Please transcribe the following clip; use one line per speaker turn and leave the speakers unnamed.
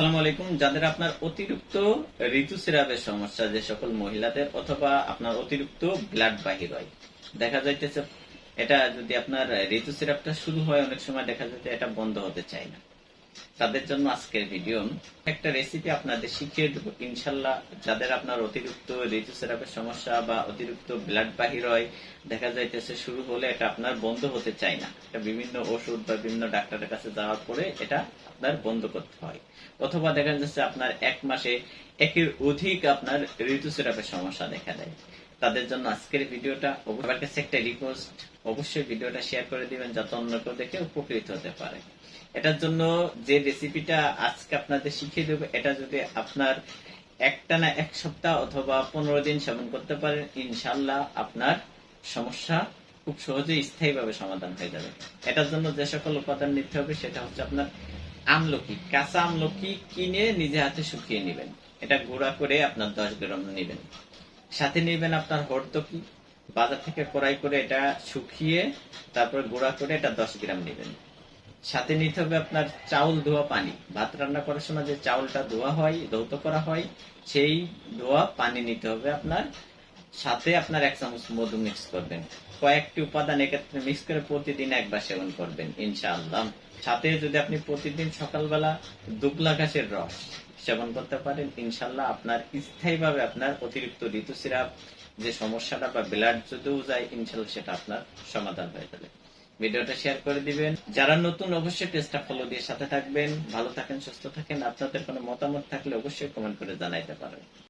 আসসালামু আলাইকুম। যাদের আপনার অতিরিক্ত ঋতুস্রাবের সমস্যা, যে সকল মহিলাদের, অথবা আপনার অতিরিক্ত ব্লাড বাহির হয়, দেখা যাইতেছে এটা যদি আপনার ঋতুস্রাবটা শুরু হয়, অনেক সময় দেখা যাচ্ছে এটা বন্ধ হতে চায় না। তাদের জন্য আজকের ভিডিও একটা রেসিপি আপনাদের শিখিয়ে দেবো। ইনশাল্লাহ যাদের আপনার অতিরিক্ত ঋতুস্রাবের সমস্যা বা অতিরিক্ত ব্লাড বাহির হয়, দেখা যাইতেছে শুরু হলে এটা আপনার বন্ধ হতে চায় না। এটা বিভিন্ন ওষুধ বা বিভিন্ন ডাক্তারের কাছে যাওয়ার পরে এটা আপনার বন্ধ করতে হয়। অথবা দেখা যাচ্ছে আপনার এক মাসে একের অধিক আপনার ঋতুস্রাবের সমস্যা দেখা দেয়। তাদের জন্য আজকের ভিডিওটা আমার কাছে একটা রিকোয়েস্ট অবশ্যই ভিডিওটা শেয়ার করে দিবেন, যাতে অন্য কেউ দেখে উপকৃত হতে পারে। এটার জন্য যে রেসিপিটা আজকে আপনাদের শিখিয়ে দেবো। এটা যদি আপনার একটা না এক সপ্তাহ অথবা পনেরো দিন সেবন করতে পারেন ইনশাল্লাহ আপনার সমস্যা খুব সহজেই স্থায়ীভাবে সমাধান হয়ে যাবে। এটার জন্য যে সকল উপাদান নিতে হবে, সেটা হচ্ছে আপনার আমলকি। কাঁচা আমলকি কিনে নিজে হাতে শুকিয়ে নেবেন। এটা গুঁড়া করে আপনার দশ গ্রাম নেবেন। সাথে নেবেন আপনার হরতকি বাজার থেকে কড়াই করে এটা শুকিয়ে তারপর গুঁড়া করে এটা দশ গ্রাম নেবেন। সাথে নিতে হবে আপনার চাউল, ধোয়া, পানি। ভাত রান্না করার সময় যে চাউলটা ধোয়া হয়, ধৌত করা হয়, সেই ধোয়া, পানি নিতে হবে আপনার। সাথে আপনার এক চামচ মধু মিক্স করবেন। কয়েকটি উপাদান এক্ষেত্রে মিক্স করে প্রতিদিন একবার সেবন করবেন, ইনশাআল্লাহ। সাথে যদি আপনি প্রতিদিন সকালবেলা দুবলা ঘাসের রস সেবন করতে পারেন ইনশাল্লাহ আপনার স্থায়ীভাবে আপনার অতিরিক্ত ঋতুস্রাব যে সমস্যাটা বা ব্লাড যদিও যায় ইনশাল্লাহ সেটা আপনার সমাধান হয়ে যাবে। ভিডিওটা শেয়ার করে দিবেন। যারা নতুন, অবশ্যই পেজটা ফলো দিয়ে সাথে থাকবেন। ভালো থাকেন, সুস্থ থাকেন। আপনাদের কোনো মতামত থাকলে অবশ্যই কমেন্ট করে জানাইতে পারেন।